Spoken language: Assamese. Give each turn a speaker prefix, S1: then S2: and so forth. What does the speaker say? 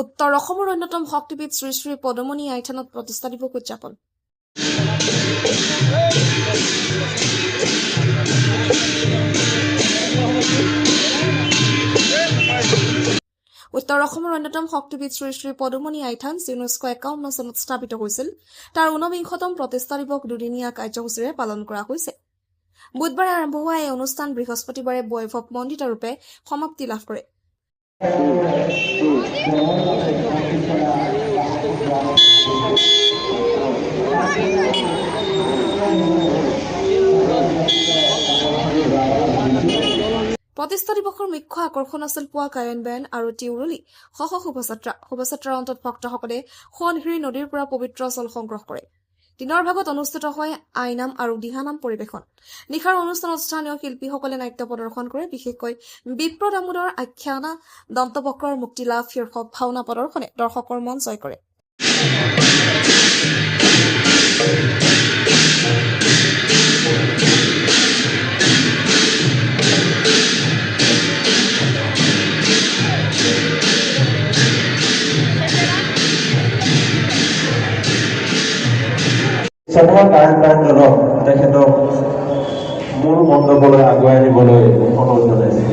S1: উত্তৰ অসমৰ অন্যতম শক্তিপীঠ শ্ৰী শ্ৰী পদুমণি আই থানত প্ৰতিষ্ঠা দিৱস উদযাপন। উত্তৰ অসমৰ অন্যতম শক্তিপীঠ শ্ৰী শ্ৰী পদুমণি আই থান যি ঊনৈছশ একাৱন্ন চনত স্থাপিত হৈছিল। তাৰ ঊনবিংশতম প্ৰতিষ্ঠা দিৱস দুদিনীয়া কাৰ্যসূচীৰে পালন কৰা হৈছে। বুধবাৰে আৰম্ভ হোৱা এই অনুষ্ঠান বৃহস্পতিবাৰে বৈভৱ ৰূপে সমাপ্তি লাভ কৰে। প্ৰতিষ্ঠা দিৱসৰ মুখ্য আকৰ্ষণ আছিল পুৱা গায়ন বায়ন আৰু তিউৰলি। সহ শোভাযাত্ৰা। শোভাযাত্ৰাৰ অন্তত ভক্তসকলে সোৱণশিৰি নদীৰ পৰা পবিত্ৰ জল সংগ্ৰহ কৰে। দিনৰ ভাগত অনুষ্ঠিত হয় আইনাম আৰু দিহানাম পৰিৱেশন। নিশাৰ অনুষ্ঠানত স্থানীয় শিল্পীসকলে নাট্য প্ৰদৰ্শন কৰে বিশেষকৈ বিপ্ৰ দামোদৰ আখ্যানা দন্তবক্ৰৰ মুক্তি লাভ শীৰ্ষক ভাওনা প্ৰদৰ্শনে দৰ্শকৰ মন জয় কৰে।
S2: চবৰ গায়ক গায়কজনক তেখেতক মূল মণ্ডপলৈ আগুৱাই নিবলৈ অনুৰোধ জনাইছে।